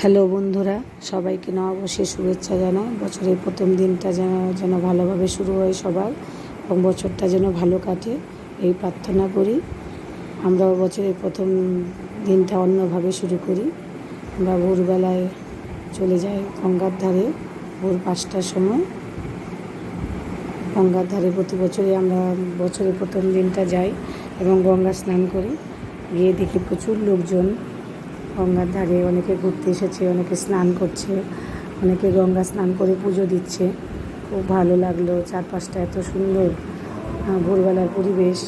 Hello বন্ধুরা, সবাইকে নববর্ষের শুভেচ্ছা জানাই বছরের প্রথম দিনটা যেন যেন ভালোভাবে শুরু হয় সবার এবং বছরটা যেন ভালো কাটে, এই প্রার্থনা করি। আমরাও বছরের প্রথম দিনটা অন্যভাবে শুরু করি। আমরা ভোরবেলায় চলে যাই গঙ্গার ধারে, ভোর পাঁচটার সময়। গঙ্গার ধারে প্রতি বছরই আমরা বছরের প্রথম দিনটা যাই এবং গঙ্গা স্নান করি। গিয়ে দেখি প্রচুর লোকজন গঙ্গার ধারে অনেকে ঘুরতে এসেছে, অনেকে স্নান করছে, অনেকে গঙ্গা স্নান করে পুজো দিচ্ছে। খুব ভালো লাগল, চারপাশটা এত সুন্দর ভোরবেলার পরিবেশ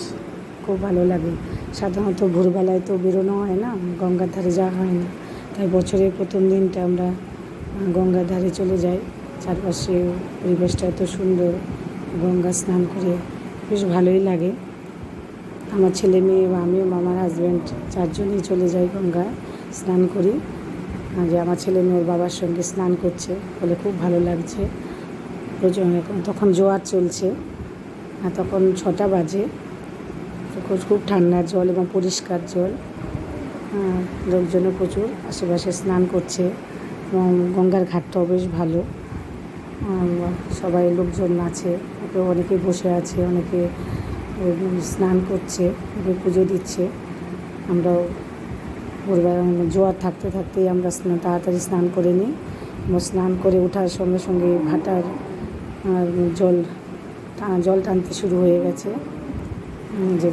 খুব ভালো লাগে। সাধারণত ভোরবেলায় তো বেরোনো হয় না, গঙ্গার ধারে যাওয়া হয় না। তাই বছরের প্রথম দিনটা আমরা গঙ্গার ধারে চলে যাই। চারপাশে পরিবেশটা এত সুন্দর, গঙ্গা স্নান করে বেশ ভালোই লাগে। আমার ছেলে মেয়ে বা আমিও আমার হাজব্যান্ড চারজনই চলে যাই গঙ্গায়। স্নান করি। যে আমার ছেলে মেয়ের বাবার সঙ্গে স্নান করছে, বলে খুব ভালো লাগছে। তখন জোয়ার চলছে। আর তখন ছটা বাজে। খুব ঠান্ডা জল এবং পরিষ্কার জল। লোকজনও প্রচুর, আশেপাশে স্নান করছে। এবং গঙ্গার ঘাটটাও বেশ ভালো। সবাই লোকজন আছে কেউ অনেকে বসে আছে, অনেকে স্নান করছে পুজো দিচ্ছে। আমরাও ভোরবেলা জোয়ার থাকতে থাকতেই আমরা তাড়াতাড়ি স্নান করে নিই। স্নান করে ওঠার সঙ্গে সঙ্গে ভাটার জল জল টানতে শুরু হয়ে গেছে। যে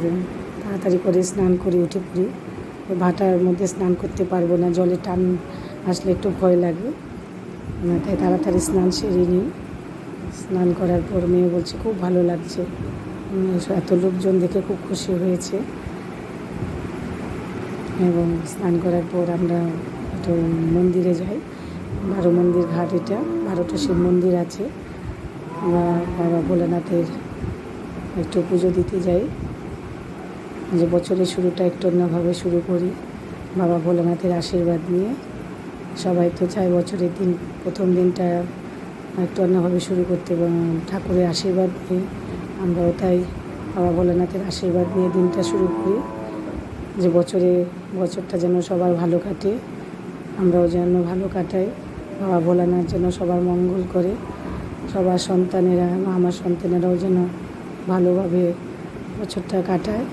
তাড়াতাড়ি করে স্নান করে উঠে পড়ি। ভাটার মধ্যে স্নান করতে পারব না, জলে টান আসলে একটু ভয় লাগে। তাই তাড়াতাড়ি স্নান সেরে নিই। স্নান করার পর মেয়ে বলছে, খুব ভালো লাগছে। এত লোকজন দেখে খুব খুশি হয়েছে। এবং স্নান করার পর আমরা একটু মন্দিরে যাই। বারো মন্দির ঘাট এটা। বারোটা শিব মন্দির আছে। আমরা বাবা ভোলানাথের একটু পুজো দিতে যাই। যে বছরের শুরুটা একটু অন্যভাবে শুরু করি। বাবা ভোলানাথের আশীর্বাদ নিয়ে। সবাই তো চায় বছরের দিন, প্রথম দিনটা একটু অন্যভাবে শুরু করতে। ঠাকুরের আশীর্বাদ নিয়ে আমরাও তাই বাবা ভোলানাথের আশীর্বাদ নিয়ে দিনটা শুরু করি। যে বছরে, বছরটা যেন সবার ভালো কাটে, আমরাও যেন ভালো কাটাই। বাবা ভোলানাথ যেন সবার মঙ্গল করে, সবার সন্তানেরা আমার সন্তানেরাও যেন ভালোভাবে বছরটা কাটায়।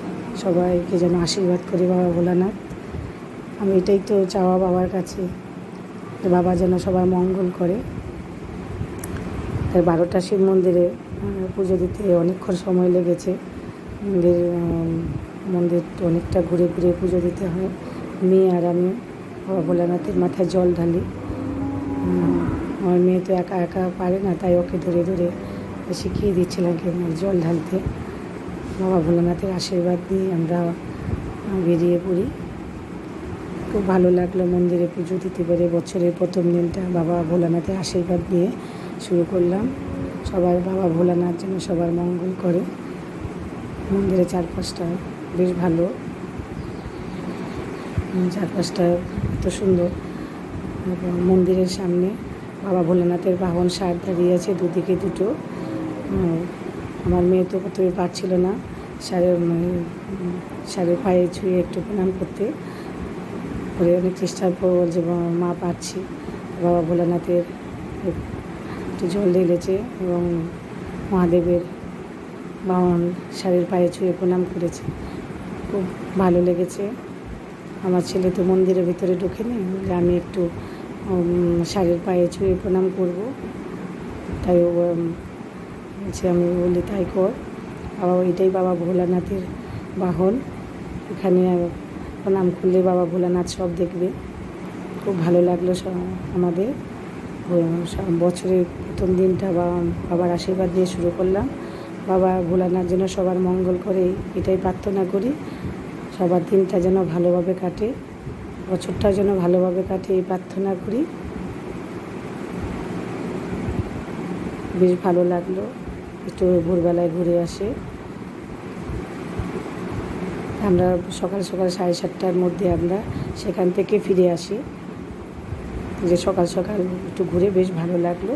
সবাইকে যেন আশীর্বাদ করে বাবা ভোলানাথ। আমি এটাই তো চাওয়া বাবার কাছে, যে বাবা যেন সবার মঙ্গল করে। তাই বারোটা শিব মন্দিরে পুজো দিতে অনেকক্ষণ সময় লেগেছে। মন্দির মন্দির অনেকটা ঘুরে ঘুরে পুজো দিতে হয়। মেয়ে আর আমি ভোলানাথের মাথায় জল ঢালি। আমার মেয়ে তো একা একা পারে না, তাই ওকে ধরে ধরে শিখিয়ে দিচ্ছিলাম কি জল ঢালতে। বাবা ভোলানাথের আশীর্বাদ নিয়ে আমরা বেরিয়ে পড়ি। খুব ভালো লাগল মন্দিরে পুজো দিতে পেরে। বছরের প্রথম দিনটা বাবা ভোলানাথের আশীর্বাদ নিয়ে শুরু করলাম। সবার বাবা ভোলানাথ যেন সবার মঙ্গল করে। মন্দিরের চারপাশটা বেশ ভালো। চারপাশটা এত সুন্দর। মন্দিরের সামনে বাবা ভোলানাথের বাহন সার দাঁড়িয়ে আছে দুদিকে দুটো। আমার মেয়ে তো প্রথমে পারছিল না সারের সারের পায়ে ছুঁয়ে একটু প্রণাম করতে। করে অনেক চেষ্টার পর "বাবা, মা পাচ্ছি বাবা ভোলানাথের একটু জল ঢেলেছে এবং মহাদেবের বাহন শাড়ির পায়ে ছুঁয়ে প্রণাম করেছে। খুব ভালো লেগেছে। আমার ছেলে তো মন্দিরের ভিতরে ঢোকেনি, বলে আমি একটু শাড়ির পায়ে ছুঁয়ে প্রণাম করব। তাই ও বলছে, আমি বলি, তাই কর। বাবা এটাই বাবা ভোলানাথের বাহন। এখানে প্রণাম করলে বাবা ভোলানাথ সব দেখবে। খুব ভালো লাগল আমাদের। বছরের প্রথম দিনটা বাবা বাবার আশীর্বাদ দিয়ে শুরু করলাম। বাবা ভোলানাথ যেন সবার মঙ্গল করে, এটাই প্রার্থনা করি। সবার দিনটা যেন ভালোভাবে কাটে বছরটা যেন ভালোভাবে কাটে, এই প্রার্থনা করি। বেশ ভালো লাগল, একটু ভোরবেলায় ঘুরে আসে। আমরা সকাল সকাল সাড়ে সাতটার মধ্যে আমরা সেখান থেকে ফিরে আসি। যে সকাল সকাল একটু ঘুরে বেশ ভালো লাগল।